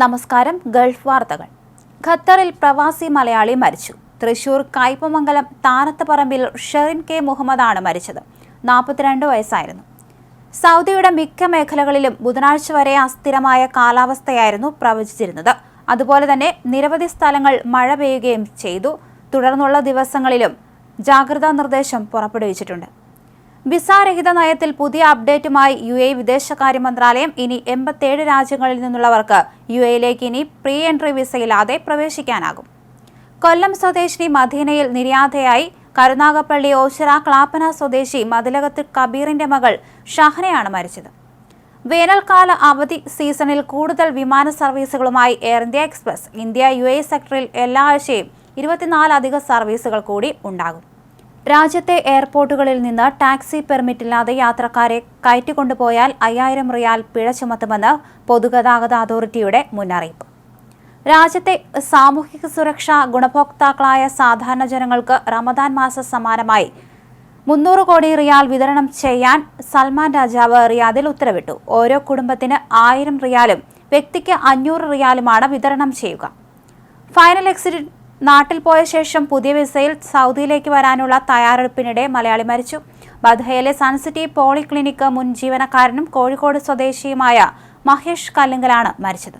നമസ്കാരം ഗൾഫ് വാർത്തകൾ. ഖത്തറിൽ പ്രവാസി മലയാളി മരിച്ചു. തൃശൂർ കായ്പമംഗലം താനത്തപ്പറമ്പിൽ ഷെറിൻ കെ മുഹമ്മദാണ് മരിച്ചത്. നാൽപ്പത്തിരണ്ട് വയസ്സായിരുന്നു. സൗദിയുടെ മിക്ക മേഖലകളിലും ബുധനാഴ്ച വരെ അസ്ഥിരമായ കാലാവസ്ഥയായിരുന്നു പ്രവചിച്ചിരുന്നത്. അതുപോലെ തന്നെ നിരവധി സ്ഥലങ്ങൾ മഴ പെയ്യുകയും ചെയ്തു. തുടർന്നുള്ള ദിവസങ്ങളിലും ജാഗ്രതാ നിർദ്ദേശം പുറപ്പെടുവിച്ചിട്ടുണ്ട്. വിസാരഹിത നയത്തിൽ പുതിയ അപ്ഡേറ്റുമായി യു എ വിദേശകാര്യ മന്ത്രാലയം ഇനി എൺപത്തേഴ് രാജ്യങ്ങളിൽ നിന്നുള്ളവർക്ക് യു എയിലേക്ക് ഇനി പ്രീ എൻട്രി വിസയില്ലാതെ പ്രവേശിക്കാനാകും. കൊല്ലം സ്വദേശിനി മദീനയിൽ നിര്യാതയായി കരുനാഗപ്പള്ളി ഓച്ചിറ ക്ലാപ്പന സ്വദേശി മതിലകത്ത് കബീറിന്റെ മകൾ ഷഹനയാണ് മരിച്ചത്. വേനൽക്കാല അവധി സീസണിൽ കൂടുതൽ വിമാന സർവീസുകളുമായി Air India Express India U A സെക്ടറിൽ എല്ലാ ആഴ്ചയും ഇരുപത്തിനാല് അധിക സർവീസുകൾ കൂടി ഉണ്ടാകും. രാജ്യത്തെ എയർപോർട്ടുകളിൽ നിന്ന് ടാക്സി പെർമിറ്റ് പെർമിറ്റില്ലാതെ യാത്രക്കാരെ കയറ്റിക്കൊണ്ടുപോയാൽ അയ്യായിരം റിയാൽ പിഴ ചുമത്തുമെന്ന് പൊതുഗതാഗത അതോറിറ്റിയുടെ മുന്നറിയിപ്പ്. രാജ്യത്തെ സാമൂഹിക സുരക്ഷാ ഗുണഭോക്താക്കളായ സാധാരണ ജനങ്ങൾക്ക് റമദാൻ മാസ സമാനമായി മുന്നൂറ് കോടി റിയാൽ വിതരണം ചെയ്യാൻ സൽമാൻ രാജാവ് റിയാദിൽ ഉത്തരവിട്ടു. ഓരോ കുടുംബത്തിന് ആയിരം റിയാലും വ്യക്തിക്ക് അഞ്ഞൂറ് റിയാലുമാണ് വിതരണം ചെയ്യുക. ഫൈനൽ എക്സിറ്റ് നാട്ടിൽ പോയ ശേഷം പുതിയ വിസയിൽ സൗദിയിലേക്ക് വരാനുള്ള തയ്യാറെടുപ്പിനിടെ മലയാളി മരിച്ചു. ബധയിലെ സൺസിറ്റി പോളിക്ലിനിക് മുൻ ജീവനക്കാരനും കോഴിക്കോട് സ്വദേശിയുമായ മഹേഷ് കല്ലിങ്കലാണ് മരിച്ചത്.